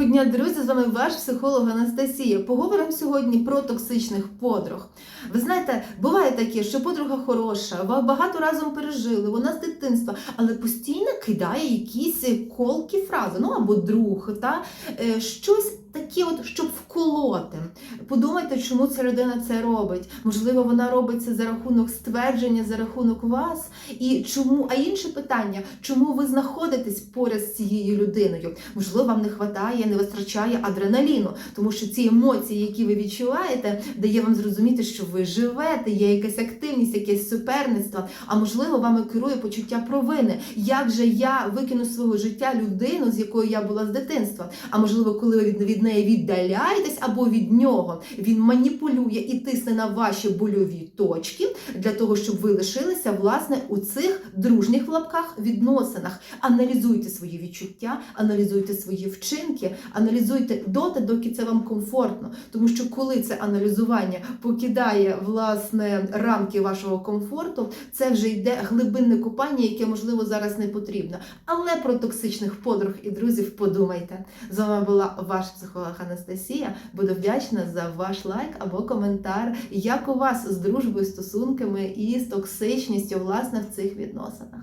Доброго дня, друзі! З вами ваш психолог Анастасія. Поговоримо сьогодні про токсичних подруг. Ви знаєте, буває таке, що подруга хороша, багато разом пережили, вона з дитинства, але постійно кидає якісь колкі фрази, ну або друг, та е, щось таке. Подумайте, чому ця людина це робить. Можливо, вона робить це за рахунок ствердження, за рахунок вас. І чому, а інше питання, чому ви знаходитесь поряд з цією людиною? Можливо, вам не вистачає, не вистачає адреналіну, тому що ці емоції, які ви відчуваєте, дає вам зрозуміти, що ви живете, є якась активність, якесь суперництво. А можливо, вами керує почуття провини. Як же я викину свого життя людину, з якою я була з дитинства? А можливо, коли ви від неї віддаляєтесь або від нього, він маніпулює і тисне на ваші больові точки для того, щоб ви лишилися власне у цих дружніх в лапках відносинах. Аналізуйте свої відчуття, аналізуйте свої вчинки, аналізуйте доти, доки це вам комфортно. Тому що коли це аналізування покидає власне рамки вашого комфорту, це вже йде глибинне купання, яке можливо зараз не потрібно. Але про токсичних подруг і друзів подумайте. З вами була ваш психолог Анастасія. Буду вдячна за ваш лайк або коментар. Як у вас з дружбою, стосунками і з токсичністю власне в цих відносинах?